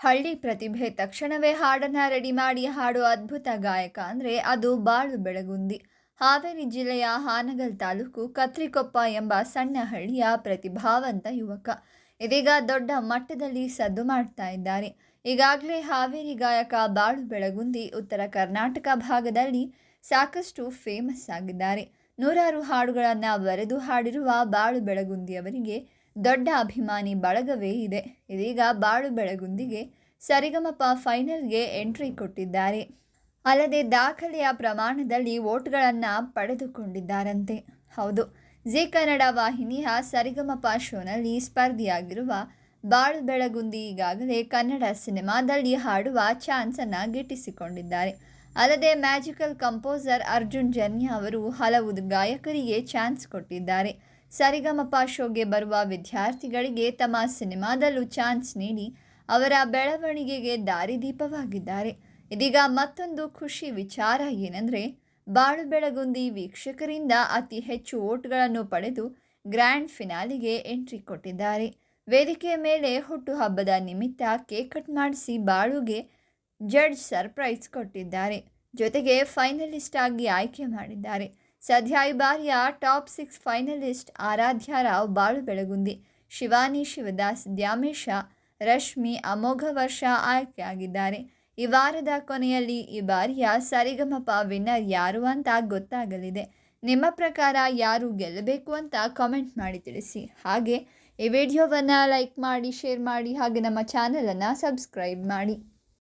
ಹಳ್ಳಿ ಪ್ರತಿಭೆ ತಕ್ಷಣವೇ ಹಾಡನ್ನು ರೆಡಿ ಮಾಡಿ ಹಾಡೋ ಅದ್ಭುತ ಗಾಯಕ ಅಂದರೆ ಅದು ಬಾಳು ಬೆಳಗುಂದಿ. ಹಾವೇರಿ ಜಿಲ್ಲೆಯ ಹಾನಗಲ್ ತಾಲೂಕು ಕತ್ರಿಕೊಪ್ಪ ಎಂಬ ಸಣ್ಣ ಹಳ್ಳಿಯ ಪ್ರತಿಭಾವಂತ ಯುವಕ. ಇದೀಗ ದೊಡ್ಡ ಮಟ್ಟದಲ್ಲಿ ಸದ್ದು ಮಾಡ್ತಾ ಇದ್ದಾರೆ. ಈಗಾಗಲೇ ಹಾವೇರಿ ಗಾಯಕ ಬಾಳು ಬೆಳಗುಂದಿ ಉತ್ತರ ಕರ್ನಾಟಕ ಭಾಗದಲ್ಲಿ ಸಾಕಷ್ಟು ಫೇಮಸ್ ಆಗಿದ್ದಾರೆ. ನೂರಾರು ಹಾಡುಗಳನ್ನು ಬರೆದು ಹಾಡಿರುವ ಬಾಳು ಬೆಳಗುಂದಿ ಅವರಿಗೆ ದೊಡ್ಡ ಅಭಿಮಾನಿ ಬಳಗವೇ ಇದೆ. ಇದೀಗ ಬಾಳು ಬೆಳಗುಂದಿಗೆ ಸರಿಗಮಪ ಫೈನಲ್ಗೆ ಎಂಟ್ರಿ ಕೊಟ್ಟಿದ್ದಾರೆ. ಅಲ್ಲದೆ ದಾಖಲೆಯ ಪ್ರಮಾಣದಲ್ಲಿ ವೋಟ್ಗಳನ್ನು ಪಡೆದುಕೊಂಡಿದ್ದಾರಂತೆ. ಹೌದು, ಜಿ ಕನ್ನಡ ವಾಹಿನಿಯ ಸರಿಗಮಪ ಶೋನಲ್ಲಿ ಸ್ಪರ್ಧಿಯಾಗಿರುವ ಬಾಳು ಬೆಳಗುಂದಿ ಈಗಾಗಲೇ ಕನ್ನಡ ಸಿನಿಮಾದಲ್ಲಿ ಹಾಡುವ ಚಾನ್ಸನ್ನು ಗಿಟ್ಟಿಸಿಕೊಂಡಿದ್ದಾರೆ. ಅಲ್ಲದೆ ಮ್ಯಾಜಿಕಲ್ ಕಂಪೋಸರ್ ಅರ್ಜುನ್ ಜನ್ಯ ಅವರು ಹಲವು ಗಾಯಕರಿಗೆ ಚಾನ್ಸ್ ಕೊಟ್ಟಿದ್ದಾರೆ. ಸರಿಗಮಪ ಶೋಗೆ ಬರುವ ವಿದ್ಯಾರ್ಥಿಗಳಿಗೆ ತಮ್ಮ ಸಿನಿಮಾದಲ್ಲೂ ಚಾನ್ಸ್ ನೀಡಿ ಅವರ ಬೆಳವಣಿಗೆಗೆ ದಾರಿದೀಪವಾಗಿದ್ದಾರೆ. ಇದೀಗ ಮತ್ತೊಂದು ಖುಷಿ ವಿಚಾರ ಏನೆಂದರೆ ಬಾಳು ಬೆಳಗುಂದಿ ವೀಕ್ಷಕರಿಂದ ಅತಿ ಹೆಚ್ಚು ಓಟ್ಗಳನ್ನು ಪಡೆದು ಗ್ರ್ಯಾಂಡ್ ಫಿನಾಲಿಗೆ ಎಂಟ್ರಿ ಕೊಟ್ಟಿದ್ದಾರೆ. ವೇದಿಕೆಯ ಮೇಲೆ ಹುಟ್ಟುಹಬ್ಬದ ನಿಮಿತ್ತ ಕೇಕ್ ಕಟ್ ಮಾಡಿಸಿ ಬಾಳುಗೆ ಜಡ್ಜ್ ಸರ್ಪ್ರೈಸ್ ಕೊಟ್ಟಿದ್ದಾರೆ. ಜೊತೆಗೆ ಫೈನಲಿಸ್ಟ್ ಆಗಿ ಆಯ್ಕೆ ಮಾಡಿದ್ದಾರೆ. ಸದ್ಯ ಈ ಬಾರಿಯ top six finalist Aaradhya Rao Balu Belagundi. Shivani, Shivadas, ದ್ಯಾಮೇಶ, Rashmi ಅಮೋಘ ವರ್ಷ ಆಯ್ಕೆಯಾಗಿದ್ದಾರೆ. ಈ ವಾರದ ಕೊನೆಯಲ್ಲಿ ಈ ಬಾರಿಯ ಸರಿಗಮಪ ವಿನ್ನರ್ ಯಾರು ಅಂತ ಗೊತ್ತಾಗಲಿದೆ. ನಿಮ್ಮ ಪ್ರಕಾರ ಯಾರು ಗೆಲ್ಲಬೇಕು ಅಂತ ಕಾಮೆಂಟ್ ಮಾಡಿ ತಿಳಿಸಿ. ಹಾಗೆ ಈ ವಿಡಿಯೋವನ್ನು ಲೈಕ್ ಮಾಡಿ, ಶೇರ್ ಮಾಡಿ, ಹಾಗೆ ನಮ್ಮ ಚಾನಲನ್ನು ಸಬ್ಸ್ಕ್ರೈಬ್ ಮಾಡಿ.